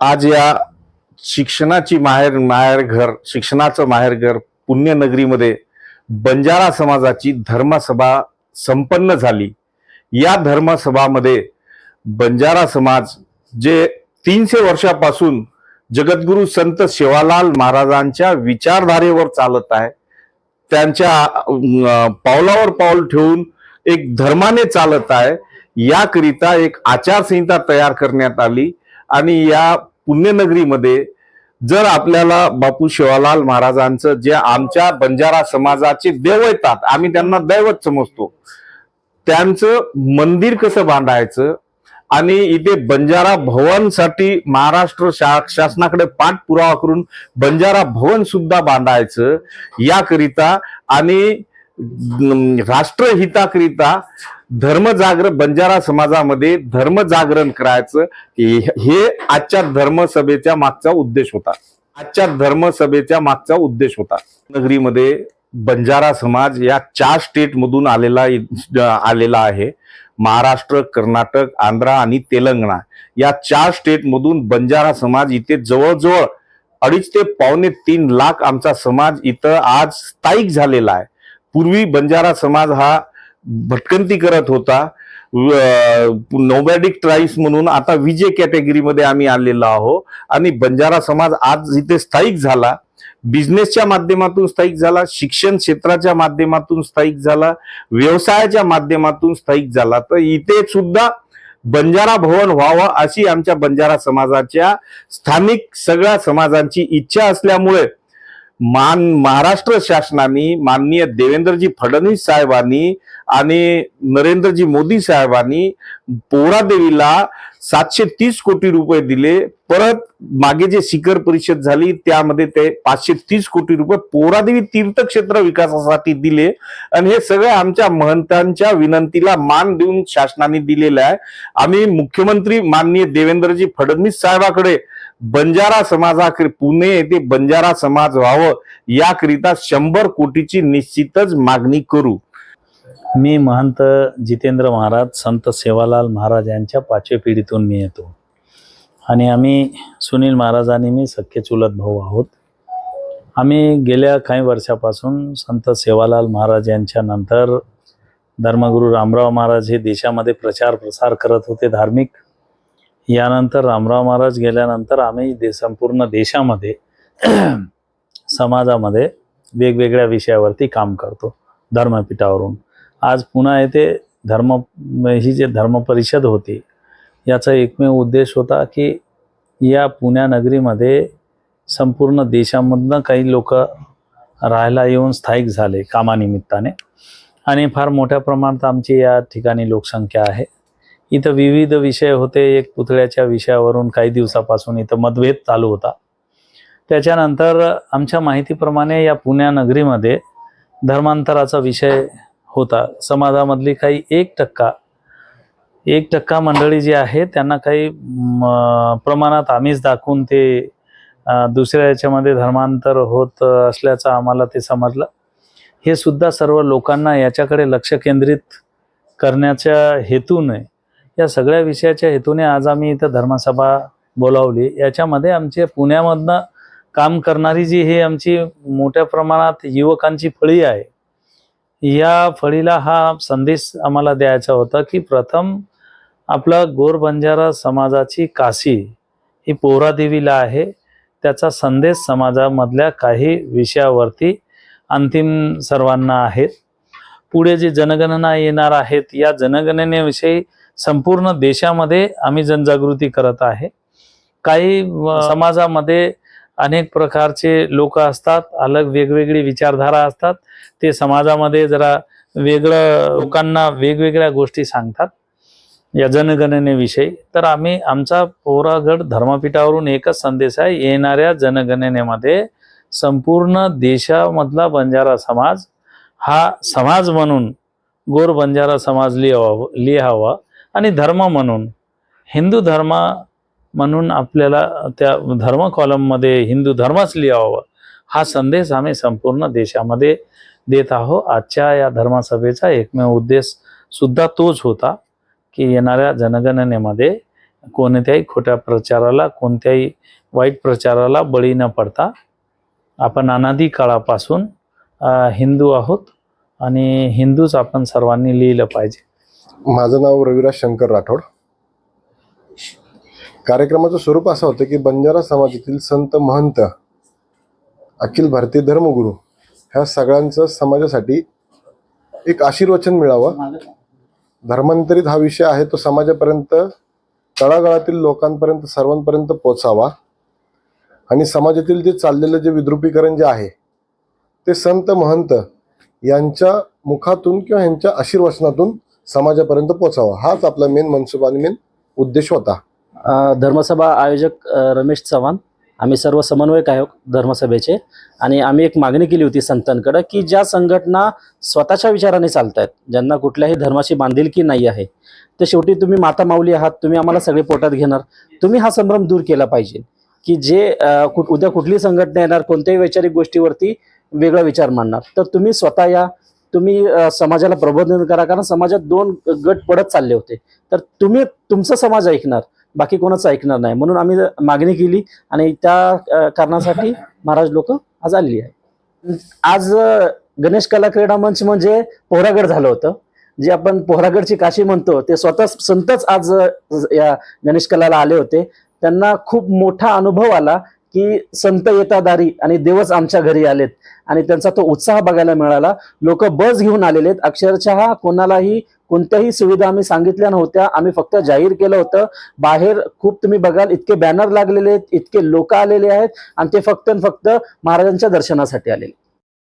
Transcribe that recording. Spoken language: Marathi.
आज या शिक्षणाची माहेर माहेर घर शिक्षणाचं माहेर घर पुण्यनगरीमध्ये बंजारा समाजाची धर्मसभा संपन्न झाली. या धर्मसभामध्ये बंजारा समाज जे तीनशे वर्षापासून जगद्गुरु संत सेवालाल महाराजांच्या विचारधारेवर चालत आहे त्यांच्या पावलावर पाऊल ठेवून एक धर्माने चालत आहे याकरिता एक आचारसंहिता तयार करण्यात आली. आणि या पुण्यनगरीमध्ये जर आपल्याला बापू शिवालाल महाराजांचं जे आमच्या बंजारा समाजाचे दैवतात आम्ही त्यांना दैवत समजतो त्यांचं मंदिर कसं बांधायचं आणि इथे बंजारा भवनसाठी महाराष्ट्र शा- शासनाकडे पाठपुरावा करून बंजारा भवन सुद्धा बांधायचं याकरिता आणि राष्ट्रहिताकरिता धर्मजागर बंजारा समाजामध्ये धर्मजागरण करायचं हे हे आजच्या धर्मसभेच्या मागचा उद्देश होता. आजच्या धर्मसभेच्या मागचा उद्देश होता. नगरीमध्ये बंजारा समाज या चार स्टेटमधून आलेला आलेला आहे. महाराष्ट्र कर्नाटक आंध्रा आणि तेलंगणा. या चार स्टेटमधून बंजारा समाज इथे जवळजवळ अडीच ते पावणे तीन लाख आमचा समाज इथं आज स्थायिक झालेला आहे. पूर्वी बंजारा समाज हा भटकंती करत होता. नोबॅडिक ट्राईब्स म्हणून आता विजय कॅटेगरीमध्ये आम्ही आलेलो आहोत. आणि बंजारा समाज आज इथे स्थायिक झाला. बिझनेसच्या माध्यमातून स्थायिक झाला. शिक्षण क्षेत्राच्या माध्यमातून स्थायिक झाला. व्यवसायाच्या माध्यमातून स्थायिक झाला. तर इथे सुद्धा बंजारा भवन व्हावं अशी आमच्या बंजारा समाजाच्या स्थानिक सगळ्या समाजांची इच्छा असल्यामुळे मान महाराष्ट्र शासनाने माननीय देवेंद्रजी फडणवीस साहेबांनी आणि नरेंद्रजी मोदी साहेबांनी पोरादेवीला सातशे तीस कोटी रुपये दिले. परत मागे जे शिखर परिषद झाली त्यामध्ये ते पाचशे तीस कोटी रुपये पोरादेवी तीर्थक्षेत्र विकासासाठी दिले. आणि हे सगळे आमच्या महंतांच्या विनंतीला मान देऊन शासनाने दिलेलं आहे. आम्ही मुख्यमंत्री माननीय देवेंद्रजी फडणवीस साहेबाकडे बंजारा समाजाकडे पुणे येथे बंजारा समाज व्हावं याकरिता शंभर कोटीची निश्चितच मागणी करू. मी महंत जितेंद्र महाराज संत सेवालाल महाराज यांच्या पाचव्या पिढीतून मी येतो. आणि आम्ही सुनील महाराज आणि मी सख्खे चुलत भाऊ आहोत. आम्ही गेल्या काही वर्षापासून संत सेवालाल महाराज यांच्या नंतर धर्मगुरू रामराव महाराज हे देशामध्ये प्रचार प्रसार करत होते धार्मिक. यानंतर रामराव महाराज गेल्यानंतर आम्ही दे संपूर्ण देशामध्ये समाजामध्ये वेगवेगळ्या विषयावरती काम करतो धर्मपीठावरून. आज पुन्हा येथे धर्म ही जे धर्म परिषद होती याचा एकमेव उद्देश होता की या पुण्या नगरीमध्ये संपूर्ण देशामधनं काही लोक राहायला येऊन स्थायिक झाले कामानिमित्ताने. आणि फार मोठ्या प्रमाणात आमची या ठिकाणी लोकसंख्या आहे. इथं विविध विषय होते. एक पुतळ्याच्या विषयावरून काही दिवसापासून इथं मतभेद चालू होता. त्याच्यानंतर आमच्या माहितीप्रमाणे या पुण्यानगरीमध्ये धर्मांतराचा विषय होता. समाजामधली काही एक टक्का एक टक्का मंडळी जी आहे त्यांना काही म, प्रमाणात आम्हीच दाखवून ते दुसऱ्या याच्यामध्ये धर्मांतर होत असल्याचं आम्हाला ते समजलं. हे सुद्धा सर्व लोकांना याच्याकडे लक्ष केंद्रित करण्याच्या हेतूने या सगळ्या विषयाच्या हेतूने आज आम्ही इथं धर्मसभा बोलावली. याच्यामध्ये आमचे पुण्यामधनं काम करणारी जी हे आमची मोठ्या प्रमाणात युवकांची फळी आहे या फळीला हा संदेश आम्हाला द्यायचा होता की प्रथम आपला गोर बंजारा समाजाची काशी ही पोहरादेवीला आहे. त्याचा संदेश समाजामधल्या काही विषयावरती अंतिम सर्वांना आहेत. पुढे जे जनगणना येणार आहेत या जनगणनेविषयी संपूर्ण देशामध्ये आम्ही जनजागृती करत आहे. काही समाजामध्ये अनेक प्रकारचे लोक असतात अलग वेगवेगळी विचारधारा असतात. ते समाजामध्ये जरा वेगळं लोकांना वेगवेगळ्या गोष्टी सांगतात या जनगणनेविषयी. तर आम्ही आमचा पोरागड धर्मपीठावरून एकच संदेश आहे येणाऱ्या जनगणनेमध्ये संपूर्ण देशामधला बंजारा समाज हा समाज म्हणून गोर बंजारा समाज लिहावा लिहावा. आणि धर्म म्हणून. हिंदू धर्म म्हणून आपल्याला त्या धर्म कॉलममध्ये हिंदू धर्मच लिहावा हा संदेश आम्ही संपूर्ण देशामध्ये देत आहोत. आजच्या या धर्मसभेचा एकमेव उद्देश सुद्धा तोच होता की येणाऱ्या जनगणनेमध्ये कोणत्याही खोट्या प्रचाराला कोणत्याही वाईट प्रचाराला बळी न पडता आपण अनादी काळापासून हिंदू आहोत आणि हिंदूच आपण सर्वांनी लिहिलं पाहिजे. माझं नाव रविराज शंकर राठोड. कार्यक्रमाचं स्वरूप असं होतं की बंजारा समाजातील संत महंत अखिल भारतीय धर्मगुरू ह्या सगळ्यांचं समाजासाठी एक आशीर्वचन मिळावं. धर्मांतरित हा विषय आहे तो समाजापर्यंत तळागाळातील लोकांपर्यंत सर्वांपर्यंत पोचावा. आणि समाजातील जे चाललेलं जे विद्रुपीकरण जे आहे ते संत महंत यांच्या मुखातून किंवा यांच्या आशीर्वचनातून समाजापर्यंत पोचावा हाच आपला मेन मनसुबा आणि मेन उद्देश होता. धर्मसभा आयोजक रमेश चव्हाण. आम्ही सर्व समन्वयक आहोत धर्मसभेचे. आणि आम्ही एक मागणी केली होती संतांकडं की ज्या संघटना स्वतःच्या विचाराने चालत आहेत ज्यांना कुठल्याही धर्माची बांधिलकी नाही आहे तर शेवटी तुम्ही माता माऊली आहात तुम्ही आम्हाला सगळे पोटात घेणार. तुम्ही हा संभ्रम दूर केला पाहिजे. की जे कुठ उद्या कुठली संघटना येणार कोणत्याही वैचारिक गोष्टीवरती वेगळा विचार मांडणार. तर तुम्ही स्वतः या तुम्ही समाजाला प्रबोधन करा कारण समाजात दोन गट पडत चालले होते. तर तुम्ही तुमचा समाज ऐकणार बाकी कोणाचं ऐकणार नाही. म्हणून आम्ही मागणी केली आणि त्या कारणासाठी महाराज लोक आज आलेली आहे आज गणेश कला क्रीडा मंच म्हणजे पोहरागड झालं होतं. जे आपण पोहरागडची काशी म्हणतो ते स्वतः संतच आज या गणेश कलाला आले होते. त्यांना खूप मोठा अनुभव आला. की संत येता दारी आणि देवच आमच्या घरी आलेत. आणि त्यांचा तो उत्साह बघायला मिळाला. लोक बस घेऊन आलेले आहेत. अक्षरशः कोणालाही कोणत्याही सुविधा आम्ही सांगितल्या नव्हत्या. आम्ही फक्त जाहीर केलं होतं. बाहेर खूप तुम्ही बघाल इतके बॅनर लागलेले आहेत इतके लोक आलेले आहेत. आणि ते फक्त आणि फक्त महाराजांच्या दर्शनासाठी आलेले